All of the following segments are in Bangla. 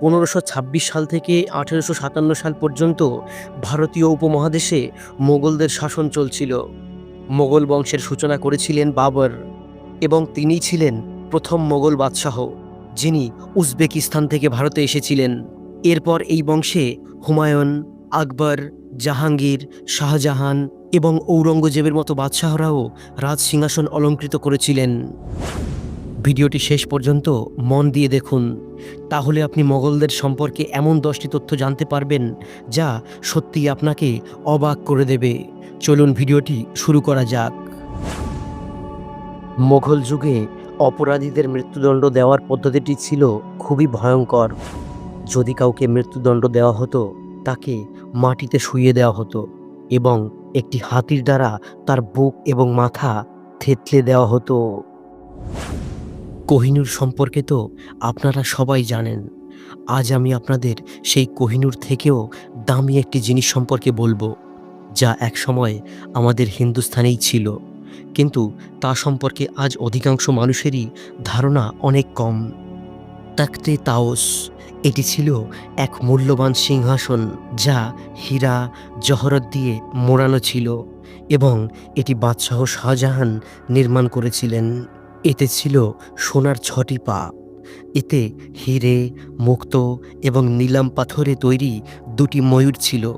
পনেরোশো সাল থেকে আঠেরোশো সাতান্ন সাল পর্যন্ত ভারতীয় উপমহাদেশে মোগলদের শাসন চলছিল। মোগল বংশের সূচনা করেছিলেন বাবর এবং তিনিই ছিলেন প্রথম মোগল বাদশাহ, যিনি উজবেকিস্তান থেকে ভারতে এসেছিলেন। এরপর এই বংশে হুমায়ুন, আকবর, জাহাঙ্গীর, শাহজাহান এবং ঔরঙ্গজেবের মতো বাদশাহরাও রাজ সিংহাসন অলঙ্কৃত করেছিলেন। ভিডিওটি শেষ পর্যন্ত মন দিয়ে দেখুন। তাহলে আপনি মোগলদের সম্পর্কে এমন দশটি তথ্য জানতে পারবেন যা সত্যিই আপনাকে অবাক করে দেবে। চলুন ভিডিওটি শুরু করা যাক। মোগল যুগে অপরাধীদের মৃত্যুদণ্ড দেওয়ার পদ্ধতিটি ছিল খুবই ভয়ঙ্কর। যদি কাউকে মৃত্যুদণ্ড দেওয়া হতো, তাকে মাটিতে শুইয়ে দেওয়া হতো এবং একটি হাতির দ্বারা তার বুক এবং মাথা থেতলে দেওয়া হতো। কোহিনূর সম্পর্কে তো আপনারা সবাই জানেন। আজ আমি আপনাদের সেই কোহিনুর থেকেও দামি একটি জিনিস সম্পর্কে বলব, যা একসময় আমাদের হিন্দুস্থানেই ছিল। কিন্তু তা সম্পর্কে আজ অধিকাংশ মানুষেরই ধারণা অনেক কম। তাকতে তাওস, এটি ছিল এক মূল্যবান সিংহাসন, যা হীরা, জহরত দিয়ে মোড়ানো ছিল এবং এটি বাদশাহ শাহজাহান নির্মাণ করেছিলেন। এতে ছিল সোনার ছটি পা। এতে হিরে, মুক্ত এবং নীলাম পাথরে তৈরি দুটি ময়ূর ছিল।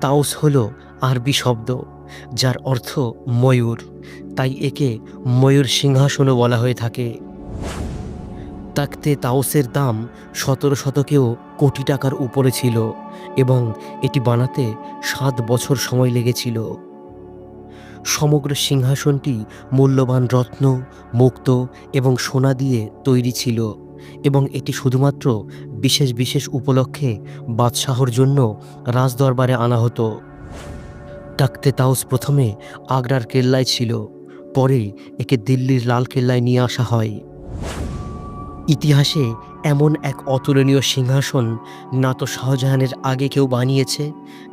তাওস হল আরবি শব্দ, যার অর্থ ময়ূর। তাই একে ময়ূর সিংহাসনও বলা হয়ে থাকে। তাকতে তাওসের দাম সতেরো শতকেও কোটি টাকার উপরে ছিল এবং এটি বানাতে সাত বছর সময় লেগেছিল। সমগ্র সিংহাসনটি মূল্যবান রত্ন, মুক্ত এবং সোনা দিয়ে তৈরি ছিল এবং এটি শুধুমাত্র বিশেষ বিশেষ উপলক্ষে বাদশাহর জন্য রাজদরবারে আনা হতো। তাকতে তাউস প্রথমে আগ্রার কেল্লায় ছিল, পরে একে দিল্লির লাল কেল্লায় নিয়ে আসা হয়। ইতিহাসে এমন এক অতুলনীয় সিংহাসন না তো শাহজাহানের আগে কেউ বানিয়েছে,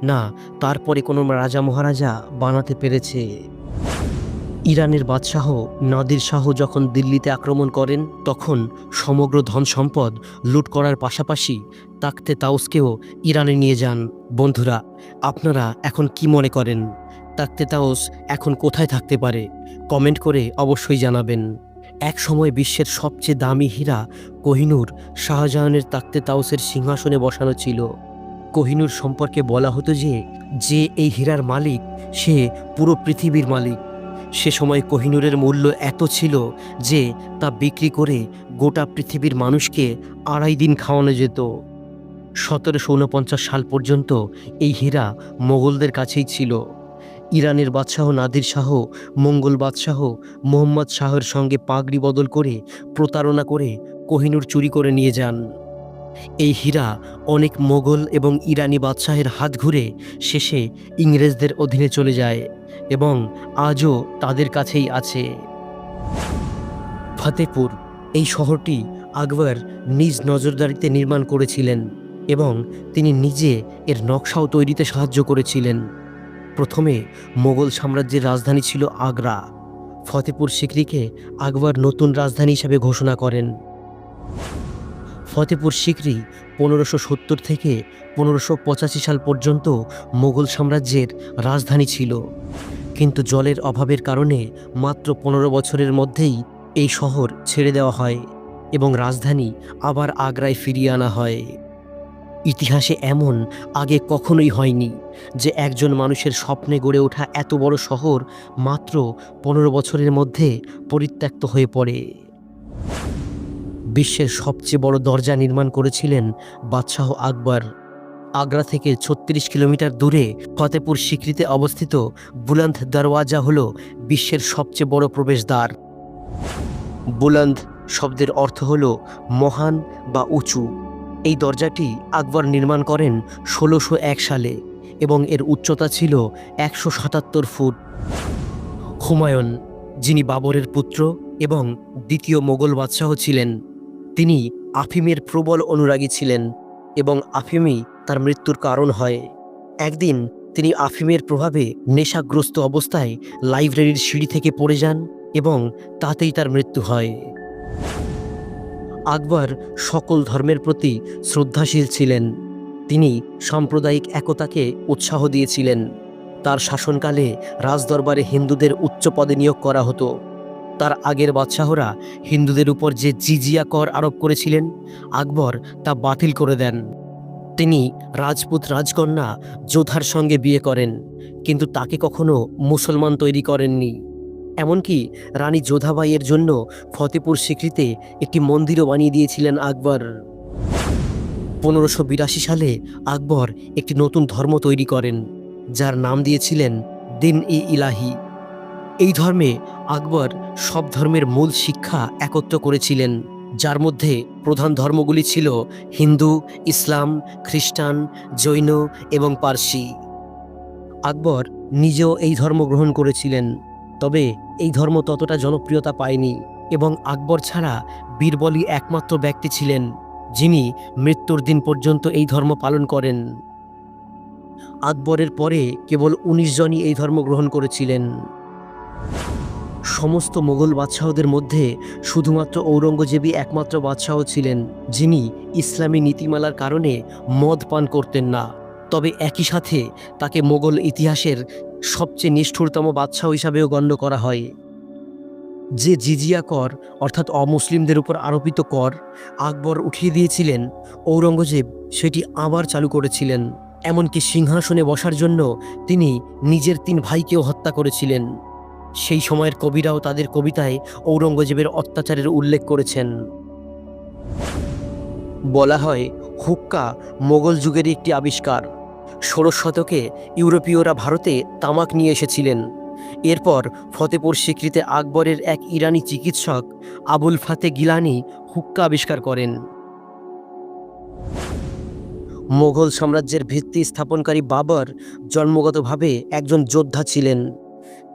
না তারপরে কোনো রাজা মহারাজা বানাতে পেরেছে। ইরানের বাদশাহ নাদির শাহ যখন দিল্লিতে আক্রমণ করেন, তখন সমগ্র ধন সম্পদ লুট করার পাশাপাশি তাকতে তাউসকেও ইরানে নিয়ে যান। বন্ধুরা, আপনারা এখন কি মনে করেন? তাকতে তাউস এখন কোথায় থাকতে পারে? কমেন্ট করে অবশ্যই জানাবেন। এক সময় বিশ্বের সবচেয়ে দামি হীরা কোহিনূর শাহজাহানের তাকতে তাউসের সিংহাসনে বসানো ছিল। কোহিনূর সম্পর্কে বলা হতো যে যে এই হীরার মালিক, সে পুরো পৃথিবীর মালিক। সে সময় কোহিনূরের মূল্য এত ছিল যে, তা বিক্রি করে গোটা পৃথিবীর মানুষকে আড়াই দিন খাওয়ানো যেত। সতেরোশো উনপঞ্চাশ সাল পর্যন্ত এই হীরা মোগলদের কাছেই ছিল। ইরানের বাদশাহ নাদির শাহ, মঙ্গল বাদশাহ মোহাম্মদ শাহের সঙ্গে পাগড়ি বদল করে প্রতারণা করে কোহিনূর চুরি করে নিয়ে যান। এই হীরা অনেক মোগল এবং ইরানি বাদশাহের হাত ঘুরে শেষে ইংরেজদের অধীনে চলে যায় এবং আজও তাদের কাছেই আছে। ফতেপুর এই শহরটি আকবর নিজ নজরদারিতে নির্মাণ করেছিলেন এবং তিনি নিজে এর নকশাও তৈরিতে সাহায্য করেছিলেন। প্রথমে মোগল সাম্রাজ্যের রাজধানী ছিল আগ্রা। ফতেপুর সিকরিকে আকবর নতুন রাজধানী হিসাবে ঘোষণা করেন। ফতেপুর সিকরি পনেরোশো সত্তর থেকে পনেরোশো পঁচাশি সাল পর্যন্ত মোগল সাম্রাজ্যের রাজধানী ছিল। কিন্তু জলের অভাবের কারণে মাত্র পনেরো বছরের মধ্যেই এই শহর ছেড়ে দেওয়া হয় এবং রাজধানী আবার আগ্রায় ফিরিয়ে আনা হয়। ইতিহাসে এমন আগে কখনোই হয়নি যে একজন মানুষের স্বপ্নে গড়ে ওঠা এত বড় শহর মাত্র পনেরো বছরের মধ্যে পরিত্যক্ত হয়ে পড়ে। বিশ্বের সবচেয়ে বড় দরজা নির্মাণ করেছিলেন বাদশাহ আকবর। আগ্রা থেকে ছত্রিশ কিলোমিটার দূরে ফতেপুর স্বীকৃতি অবস্থিত বুলন্দ দরওয়াজা হল বিশ্বের সবচেয়ে বড় প্রবেশদ্বার। বুলন্দ শব্দের অর্থ হল মহান বা উঁচু। এই দরজাটি আকবর নির্মাণ করেন ষোলোশো এক সালে এবং এর উচ্চতা ছিল একশো সাতাত্তর ফুট। হুমায়ুন, যিনি বাবরের পুত্র এবং দ্বিতীয় মোগল বাদশাহ ছিলেন, তিনি আফিমের প্রবল অনুরাগী ছিলেন এবং আফিমই তার মৃত্যুর কারণ হয়। একদিন তিনি আফিমের প্রভাবে নেশাগ্রস্ত অবস্থায় লাইব্রেরির সিঁড়ি থেকে পড়ে যান এবং তাতেই তার মৃত্যু হয়। আকবর সকল ধর্মের প্রতি শ্রদ্ধাশীল ছিলেন। তিনি সাম্প্রদায়িক একতাকে উৎসাহ দিয়েছিলেন। তার শাসনকালে রাজদরবারে হিন্দুদের উচ্চ পদে নিয়োগ করা হতো। তার আগের বাদশাহরা হিন্দুদের উপর যে জিজিয়া কর আরোপ করেছিলেন, আকবর তা বাতিল করে দেন। তিনি রাজপুত রাজকন্যা যোধার সঙ্গে বিয়ে করেন, কিন্তু তাকে কখনো মুসলমান তৈরি করেননি। এমনকি রানী যোধাবাইয়ের জন্য ফতেপুর সিক্রিতে একটি মন্দিরও বানিয়ে দিয়েছিলেন আকবর। পনেরোশো বিরাশি সালে আকবর একটি নতুন ধর্ম তৈরি করেন, যার নাম দিয়েছিলেন দিন ই ইলাহি। এই ধর্মে আকবর সব ধর্মের মূল শিক্ষা একত্র করেছিলেন, যার মধ্যে প্রধান ধর্মগুলি ছিল হিন্দু, ইসলাম, খ্রিস্টান, জৈন এবং পার্সি। আকবর নিজেও এই ধর্ম গ্রহণ করেছিলেন। তবে এই ধর্ম ততটা জনপ্রিয়তা পায়নি এবং আকবর ছাড়া বীরবলই একমাত্র ব্যক্তি ছিলেন, যিনি মৃত্যুর দিন পর্যন্ত এই ধর্ম পালন করেন। আকবরের পরে কেবল উনিশ জনই এই ধর্ম গ্রহণ করেছিলেন। সমস্ত মোগল বাদশাহদের মধ্যে শুধুমাত্র ঔরঙ্গজেবই একমাত্র বাদশাহ ছিলেন, যিনি ইসলামী নীতিমালার কারণে মদ পান করতেন না। তবে একই সাথে তাকে মোগল ইতিহাসের সবচেয়ে নিষ্ঠুরতম বাদশাহ হিসাবেও গণ্য করা হয়। যে জিজিয়া কর, অর্থাৎ অমুসলিমদের উপর আরোপিত কর, আকবর উঠিয়ে দিয়েছিলেন, ঔরঙ্গজেব সেটি আবার চালু করেছিলেন। এমনকি সিংহাসনে বসার জন্য তিনি নিজের তিন ভাইকেও হত্যা করেছিলেন। সেই সময়ের কবিরাও তাদের কবিতায় ঔরঙ্গজেবের অত্যাচারের উল্লেখ করেছেন। বলা হয়, হুক্কা মোগল যুগের একটি আবিষ্কার। ষোড়শ শতকে ইউরোপীয়রা ভারতে তামাক নিয়ে এসেছিলেন। এরপর ফতেপুর স্বীকৃতে আকবরের এক ইরানি চিকিৎসক আবুল ফাতে গিলানি হুক্কা আবিষ্কার করেন। মোগল সাম্রাজ্যের ভিত্তি স্থাপনকারী বাবর জন্মগতভাবে একজন যোদ্ধা ছিলেন।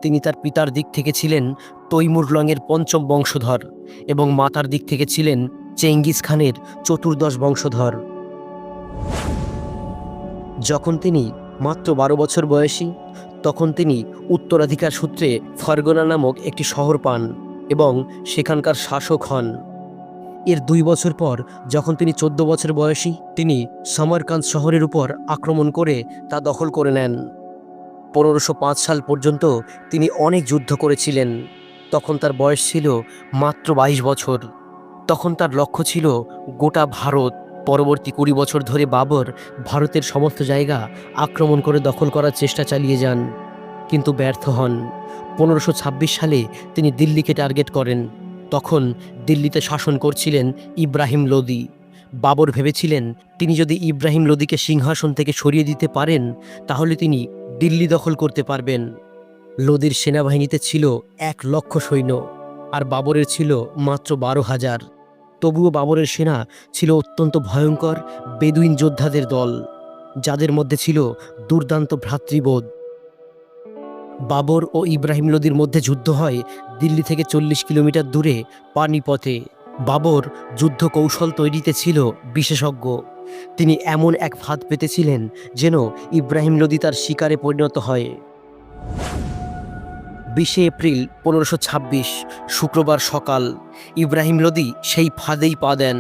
তিনি তার পিতার দিক থেকে ছিলেন তৈমুর লংয়ের পঞ্চম বংশধর এবং মাতার দিক থেকে ছিলেন চেঙ্গিস খানের চতুর্দশ বংশধর। যখন তিনি মাত্র বারো বছর বয়সী, তখন তিনি উত্তরাধিকার সূত্রে ফরগনা নামক একটি শহর পান এবং সেখানকার শাসক হন। এর দুই বছর পর যখন তিনি চোদ্দ বছর বয়সী, তিনি সমরকান্ত শহরের উপর আক্রমণ করে তা দখল করে নেন। পনেরোশো সাল পর্যন্ত তিনি অনেক যুদ্ধ করেছিলেন। তখন তার বয়স ছিল মাত্র বাইশ বছর। তখন তার লক্ষ্য ছিল গোটা ভারত। পরবর্তী কুড়ি বছর ধরে বাবর ভারতের সমস্ত জায়গা আক্রমণ করে দখল করার চেষ্টা চালিয়ে যান, কিন্তু ব্যর্থ হন। পনেরোশো সালে তিনি দিল্লিকে টার্গেট করেন। তখন দিল্লিতে শাসন করছিলেন ইব্রাহিম লোদি। বাবর ভেবেছিলেন, তিনি যদি ইব্রাহিম লোদিকে সিংহাসন থেকে সরিয়ে দিতে পারেন, তাহলে তিনি দিল্লি দখল করতে পারবেন। লোদির সেনাবাহিনীতে ছিল এক লক্ষ সৈন্য, আর বাবরের ছিল মাত্র বারো হাজার। তবুও বাবরের সেনা ছিল অত্যন্ত ভয়ঙ্কর, বেদুইন যোদ্ধাদের দল, যাদের মধ্যে ছিল দুর্দান্ত ভ্রাতৃবোধ। বাবর ও ইব্রাহিম লোদির মধ্যে যুদ্ধ হয় দিল্লি থেকে চল্লিশ কিলোমিটার দূরে পানিপথে। বাবর যুদ্ধ কৌশল তৈরিতে ছিল বিশেষজ্ঞ। তিনি এমন এক ফাঁদ পেতেছিলেন যেন ইব্রাহিম লোদি তার শিকারে পরিণত হয়। বিশে এপ্রিল পনেরোশো ছাব্বিশ, শুক্রবার সকাল। ইব্রাহিম লোদি সেই ফাঁদেই পা দেন।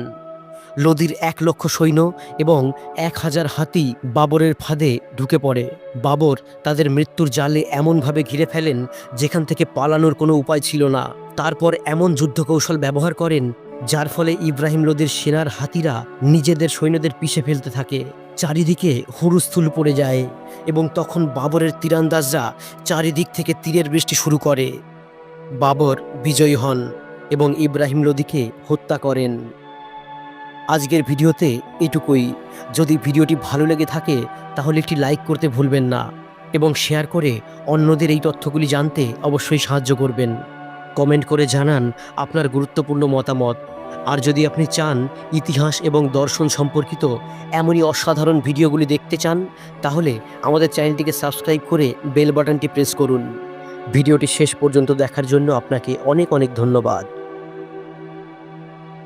লোদির এক লক্ষ সৈন্য এবং এক হাজার হাতি বাবরের ফাঁদে ঢুকে পড়ে। বাবর তাদের মৃত্যুর জালে এমনভাবে ঘিরে ফেলেন যেখান থেকে পালানোর কোনো উপায় ছিল না। তারপর এমন যুদ্ধ কৌশল ব্যবহার করেন, যার ফলে ইব্রাহিম লোদির সেনার হাতিরা নিজেদের সৈন্যদের পিষে ফেলতে থাকে। চারিদিকে হুরুস্থুল পড়ে যায় এবং তখন বাবরের তীরান্দাজরা চারিদিক থেকে তীরের বৃষ্টি শুরু করে। বাবর বিজয়ী হন এবং ইব্রাহিম লোদিকে হত্যা করেন। আজকের ভিডিওতে এটুকুই। যদি ভিডিওটি ভালো লেগে থাকে, তাহলে একটি লাইক করতে ভুলবেন না এবং শেয়ার করে অন্যদের এই তথ্যগুলি জানতে অবশ্যই সাহায্য করবেন। কমেন্ট করে জানান আপনার গুরুত্বপূর্ণ মতামত। আর যদি আপনি চান ইতিহাস এবং দর্শন সম্পর্কিত এমনই অসাধারণ ভিডিওগুলি দেখতে চান, তাহলে আমাদের চ্যানেলটিকে সাবস্ক্রাইব করে বেল বাটনটি প্রেস করুন। ভিডিওটি শেষ পর্যন্ত দেখার জন্য আপনাকে অনেক অনেক ধন্যবাদ।